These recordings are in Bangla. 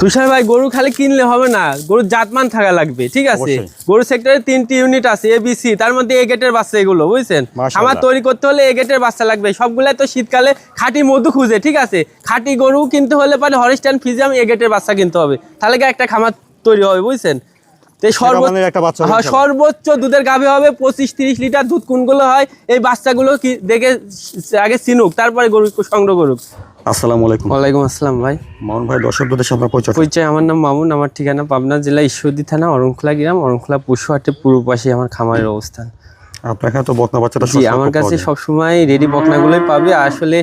তুষার ভাই গরু খালি কিনলে হবে না। গরুর জাতমান থাকা লাগবে ঠিক আছে? গরু সেক্টরে তিনটি ইউনিট আছে এ বি সি তার মধ্যে এ গেটের বাচ্চা এগুলো বুঝছেন? আমার তৈরি করতে হলে এ গেটের বাচ্চা লাগবে। সবগুলাই তো শীতকালে খাঁটি মধু খুঁজে ঠিক আছে? খাঁটি গরু কিনতে হলে পারে হরিস্টান ফিজিয়াম এ গেটের বাচ্চা কিনতে হবে। তাহলে কি একটা খামার তৈরি হবে বুঝছেন? হ্যাঁ। সর্বোচ্চ দুধের গাভী হবে পঁচিশ তিরিশ লিটার দুধ কোনগুলো হয় এই বাচ্চাগুলো কি দেখে আগে চিনুক তারপরে গরু সংগ্রহ করুক। আসসালামু আলাইকুম। ওয়ালাইকুম আসসালাম ভাই। মামুন ভাই দর্শকদের সামনে পরিচয় পরিচয় আমার নাম মামুন আমার ঠিকানা পাবনা জেলা ঈশ্বরদী থানা অরণখোলা গ্রাম অরণখোলা পশুহাটের পূর্ব পাশে আমার খামারের অবস্থান। আপনার কাছে তো বকনা বাচ্চাটা জি আমার কাছে সবসময় রেডি বকনাগুলোই পাবে। আসলে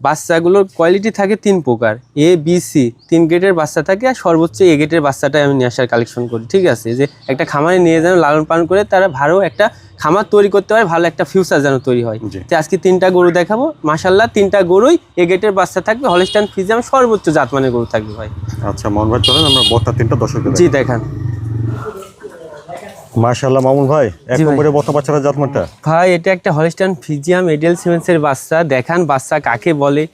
বাচ্চাগুলোর কোয়ালিটি থাকে তিন প্রকার এ বি সি তিন গেটের বাচ্চা থাকে আর সর্বোচ্চ এ গেটের বাচ্চাটাই আমি নিয়ে আসার কালেকশন করি ঠিক আছে? যে একটা খামারে নিয়ে যেন লালন পালন করে তারা ভালো একটা খামার তৈরি করতে পারে ভালো একটা ফিউচার যেন তৈরি হয়। তো আজকে তিনটা গরু দেখাবো মাসাল্লাহ তিনটা গরুই এ গেটের বাচ্চা থাকবে হলিস্টান ফিজিয়াম সর্বোচ্চ জাতমানের গরু থাকবে ভাই। আচ্ছা মামুন ভাই চলেন আমরা বকনা তিনটা দর্শকদের জি দেখান। মাশাআল্লাহ মামুন ভাই এক। নম্বরে বকনা বাচ্চাটা জাতমানটা? ভাই এটা একটা হলিস্টান ফিজিয়াম এডেল সিমেন্সের বাচ্চা। দেখান বাচ্চা কাকে বলে।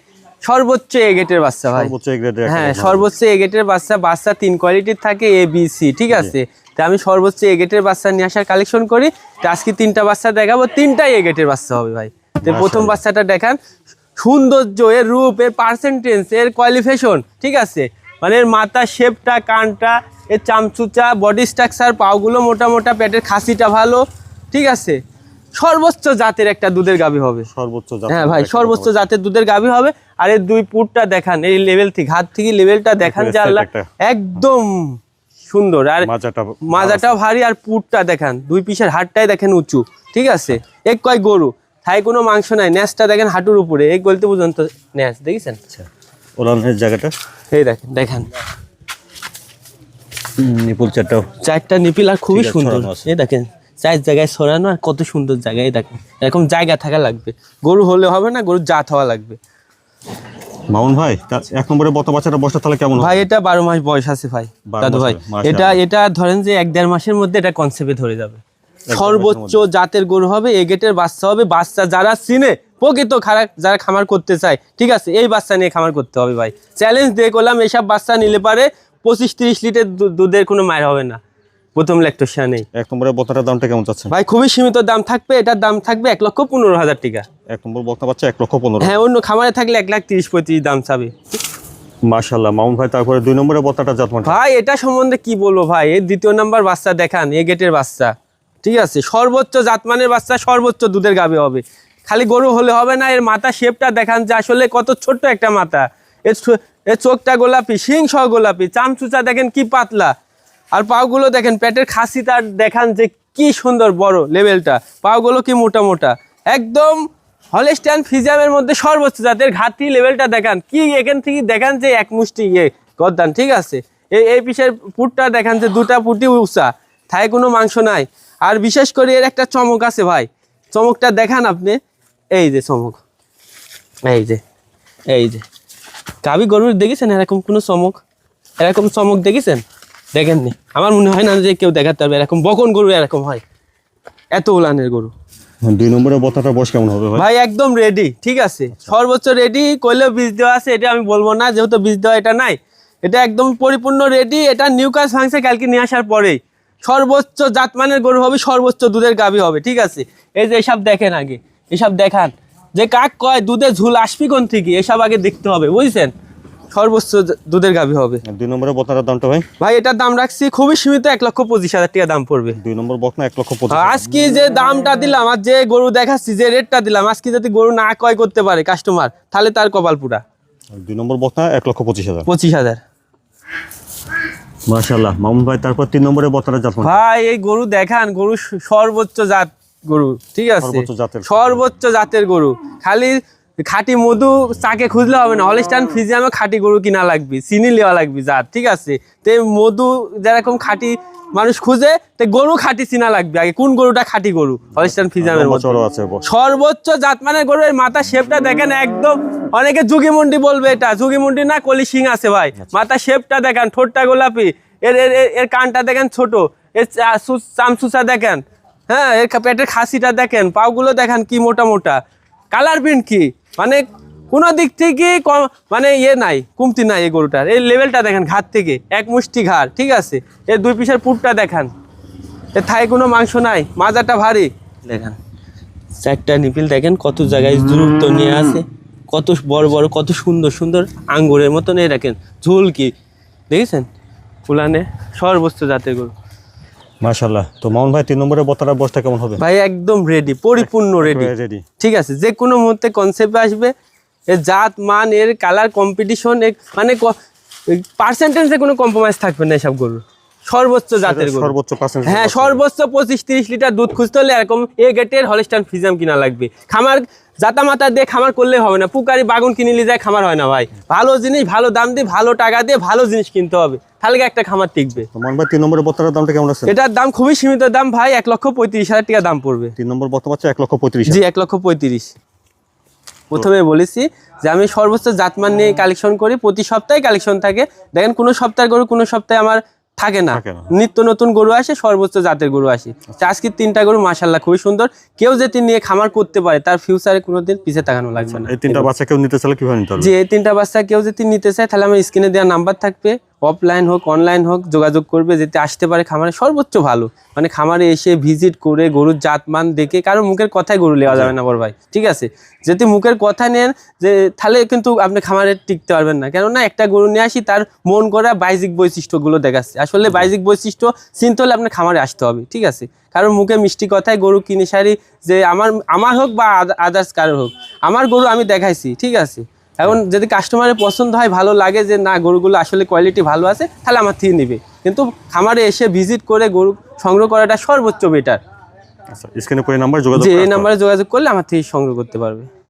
সর্বোচ্চ এ গেটের বাচ্চা ভাই। সর্বোচ্চ গ্রেডের হ্যাঁ সর্বোচ্চ এ গেটের বাচ্চা। বাচ্চা তিন কোয়ালিটির থাকে এ বি সি ঠিক আছে? তা আমি সর্বোচ্চ এ গেটের বাচ্চা নিয়ে আসার কালেকশন করি। তো আজকে তিনটা বাচ্চা দেখাবো। তিনটাই এ গেটের বাচ্চা হবে ভাই। তো প্রথম বাচ্চাটা দেখান। সৌন্দর্য এর রূপ এর পার্সেন্টেজ এর কোয়ালিফিকেশন ঠিক আছে? মানে এর মাথা শেপটা কানটা এর চামচুচা বডি স্ট্রাকচার পাওগুলো মোটা মোটা পেটের খাসিটা ভালো ঠিক আছে? সর্বোচ্চ জাতের একটা দুধের গাভী হবে। সর্বোচ্চ হ্যাঁ ভাই সর্বোচ্চ জাতের দুধের গাভী হবে। আর এর দুই পুটটা দেখান এই লেভেল থেকে হাত থেকে লেভেলটা দেখান যে আল্লাহ একদম সুন্দর। আর মাজাটাও ভারী আর পুটটা দেখান দুই পিসের হাটটাই দেখেন উঁচু ঠিক আছে? এক কয় গরু থাই কোনো মাংস নাই ন্যাসটা দেখেন হাঁটুর উপরে এই গলতে পর্যন্ত ন্যাস দেখেছেন? ওলানের জায়গাটা? এই দেখেন দেখান। নিপুল চারটাও। চারটা নিপিল আর খুবই সুন্দর। এই দেখেন চার জায়গায় ছড়ানো আর কত সুন্দর জায়গায় দেখেন। এরকম জায়গা থাকা লাগবে। গরু হলে হবে না গরুর জাত হওয়া লাগবে। মামুন ভাই এক নম্বরে বকনা বাচ্চাটা বসটা তাহলে কেমন ভাই এটা বারো মাস বয়স আছে ভাই দাদু ভাই। এটা এটা ধরেন যে এক দেড় মাসের মধ্যে এটা কনসেপ্টে ধরে যাবে। সর্বোচ্চ জাতের গরু হবে এ গেটের বাচ্চা হবে বাচ্চা যারা চিনে প্রকৃত খারাপ যারা খামার করতে চায় ঠিক আছে? এই বাচ্চা নিয়ে খামার করতে হবে ভাই। চ্যালেঞ্জ দিয়ে করলাম এইসব বাচ্চা নিলে পারে পঁচিশ তিরিশ লিটার দুধের কোনো মায়ের হবে না। প্রথম ল্যাকটোসিয়া নেই এক নম্বরে বকনাটার দামটা কেমন চাচ্ছেন? ভাই খুবই সীমিত দাম থাকবে এটার দাম থাকবে এক লক্ষ পনেরো হাজার টাকা। এক নম্বর বকনা বাচ্চা এক লক্ষ পনেরো। হ্যাঁ অন্য খামারে থাকলে এক লাখ তিরিশ পঁয়ত্রিশ দাম চাবে। মাশাল্লাহ মামুন ভাই তারপরে দুই নম্বরে বকনাটা জাতমানটা ভাই এটা সম্বন্ধে কি বলব ভাই? এই দ্বিতীয় নাম্বার বাচ্চা দেখান এ গেটের বাচ্চা। ঠিক আছে? সর্বোচ্চ জাতমানের বাচ্চা সর্বোচ্চ দুধের গাবে হবে। খালি গরু হলে হবে না এর মাথা শেপটা দেখান যে আসলে কত ছোট্ট একটা মাথা। এর এর চোখটা গোলাপি, শিং সহ গোলাপি, চামচুচা দেখেন কি পাতলা। আর পাগুলো দেখেন, পেটের খাসি তার দেখান যে কি সুন্দর বড় লেভেলটা পাগুলো কি মোটা মোটা। একদম হলেস্টান ফিজিয়ামের মধ্যে সর্বোচ্চ জাতের ঘাটি লেভেলটা দেখান। কি এখান থেকে দেখান যে এক মুষ্টি ইয়ে গদ্দান, ঠিক আছে? এই এই পিসের পুটটা দেখান যে দুটা পুটি উঁচা, থায় কোনো মাংস নাই। আর বিশেষ করে এর একটা চমক আছে ভাই। চমকটা দেখান আপনি। এই যে চমক। এই যে এই যে। গাবি গরুর দেখেছেন? এরকম কোনো চমক? এরকম চমক দেখেছেন? দেখেননি। আমার মনে হয় না যে কেউ দেখাতে পারবে। এরকম বকন গরু এরকম হয়। এত উলানের গরু। দুই নম্বরে বকনাটার বয়স কেমন হবে ভাই? একদম রেডি ঠিক আছে। সর্বোচ্চ রেডি করলেও বীজ দেওয়া আছে এটা আমি বলব না। যেহেতু বীজ দেওয়া এটা নাই। এটা একদম পরিপূর্ণ রেডি এটা নিউ কাজ ভাঙছে কালকে নিয়ে আসার পরেই। সর্বোচ্চ জাতমানের গরু হবে সর্বোচ্চ দুধের গাভী হবে ঠিক আছে। এই যে এসব দেখেন আগে। এসব দেখান। যে কাক কয় দুধে ঝুল আসবি কোন থেকে? এসব আগে দেখতে হবে বুঝছেন? সর্বোচ্চ দুধের গাভী হবে। দুই নম্বরে বকনাটার দামটা ভাই? ভাই এটার দাম রাখছি খুবই সীমিত এক লক্ষ পঁচিশ হাজার টাকা দাম পড়বে। দুই নম্বর বকনা এক লক্ষ পঁচিশ আজকে যে দামটা দিলাম আর যে গরু দেখাচ্ছি যে রেটটা দিলাম আজকে যদি গরু না ক্রয় করতে পারে কাস্টমার তাহলে তার কপাল পুরা। দুই নম্বর বকনা এক লক্ষ পঁচিশ হাজার। পঁচিশ হাজার। মাশাল্লাহ মামুন ভাই তারপর তিন নম্বরে বকনাটা জাতমান ভাই এই গরু দেখান গরু সর্বোচ্চ জাত। গরু ঠিক আছে? সর্বোচ্চ জাতের। গরু। খালি খাঁটি মধু চাকে খুঁজলে হবে না। হলিস্টান ফিজিয়ামে খাঁটি গরু কিনা লাগবে চিনি নেওয়া লাগবে জাত ঠিক আছে? তে মধু যেরকম খাঁটি মানুষ খুঁজে তে গরু খাঁটি চিনা লাগবে। আগে কোন গরুটা খাঁটি গরু? হলিস্টান ফিজিয়ামের। সর্বোচ্চ জাত মানে গরু এর মাথা শেপটা দেখেন একদম অনেকে যুগিমুন্ডি বলবে এটা। যুগিমুন্ডি না কলি সিং আছে ভাই। মাথা শেপটা দেখেন ঠোঁটটা গোলাপি। এর এর এর- কানটা দেখেন ছোট। এর চা- সু- চামচুচা দেখেন। হ্যাঁ এর পেটের খাসিটা দেখেন পাগুলো দেখেন কি মোটা মোটা। কালার প্রিন্ট কি? মানে কোনো দিক থেকে কম মানে ইয়ে নাই কমতি নাই এই গরুটার। এই লেভেলটা দেখেন ঘাট থেকে এক মুষ্টি ঘাড় ঠিক আছে? এর দুই পিসের পুরটা দেখান। এর থাই কোনো মাংস নাই মাজাটা ভারী। দেখেন চারটা নিপিল দেখেন কত জায়গায় দূরত্ব নিয়ে আছে। কত বড় বড় কত সুন্দর সুন্দর আঙ্গুরের মতন এই দেখেন ঝোল কি দেখেছেন? ফুলানে সর্বোচ্চ জাতের গরু। মাশাল্লাহ তো মামুন ভাই তিন নম্বরের বতার বসটা কেমন হবে? ভাই একদম রেডি পরিপূর্ণ রেডি রেডি ঠিক আছে যে কোনো মুহূর্তে কনসেপ্টে আসবে এর জাত মান এর কালার কম্পিটিশন মানে পার্সেন্টেজে কোনো কম্প্রোমাইজ থাকবে না এসব গরুর। সর্বোচ্চ জাতের সর্বোচ্চ হ্যাঁ সর্বোচ্চ পঁচিশ তিরিশ লিটার দুধ খুঁজতে হলে এরকম এ গেটের হলিস্টান ফিজাম কিনা লাগবে। খামার জাতা মাতা দিয়ে খামার করলে হবে না। পুকারি বাগুন কিনে নিয়ে যায় খামার হয় না ভাই। ভালো জিনিস ভালো দাম দিয়ে ভালো টাকা দিয়ে ভালো জিনিস কিনতে হবে। তাহলে একটা খামার টিকবে? তিন নম্বরের বত্তাটার দামটা কেমন আছে? এটার দাম খুবই সীমিত দাম ভাই এক লক্ষ পঁয়ত্রিশ হাজার টাকা দাম পড়বে। তিন নম্বর পাচ্ছে এক লক্ষ পঁয়ত্রিশ জি এক লক্ষ পঁয়ত্রিশ। প্রথমে বলেছি যে আমি সর্বোচ্চ জাতমান নিয়ে কালেকশন করি। প্রতি সপ্তাহে কালেকশন থাকে। দেখেন কোনো সপ্তাহের গরু কোনো সপ্তাহে আমার থাকে না। নিত্য নতুন গরু আসে সর্বোচ্চ জাতের গরু আসে। আজকে তিনটা গরু মাসাল্লাহ খুবই সুন্দর। কেউ যে তিন নিয়ে খামার করতে পারে তার ফিউচারে কোনোদিন পিছিয়ে থাকানো লাগবে না। এই তিনটা বাচ্চা কেউ নিতে চাইলে কীভাবে নিতে হবে যে এই তিনটা বাচ্চা কেউ যদি নিতে চায় তাহলে আমার স্ক্রিনে দেওয়া নাম্বার থাকবে। অফলাইন হোক অনলাইন হোক যোগাযোগ করবে যেতে আসতে পারে খামারে সর্বোচ্চ ভালো। মানে খামারে এসে ভিজিট করে গরুর জাতমান দেখে কারও মুখের কথাই গরু নেওয়া যাবে না বড় ভাই ঠিক আছে? যদি মুখের কথা নেন যে তাহলে কিন্তু আপনি খামারে টিকতে পারবেন না। কেননা একটা গরু নিয়ে আসি তার মন করা বাইজিক বৈশিষ্ট্যগুলো দেখাচ্ছে। আসলে বাইজিক বৈশিষ্ট্য চিনতে হলে আপনার খামারে আসতে হবে ঠিক আছে? কারণ মুখে মিষ্টি কথায় গরু কিনে সারি যে আমার আমার হোক বা আদার্স কারোর হোক আমার গরু আমি দেখাইছি ঠিক আছে? এখন যদি কাস্টমারের পছন্দ হয় ভালো লাগে যে না গরুগুলো আসলে কোয়ালিটি ভালো আছে তাহলে আমার থেকে নিবে। কিন্তু খামারে এসে ভিজিট করে গরু সংগ্রহ করাটা সর্বোচ্চ বেটার আচ্ছা স্ক্রিনে করে নাম্বার যোগাযোগ এই নাম্বারে যোগাযোগ করলে আমার থেকে সংগ্রহ করতে পারবে।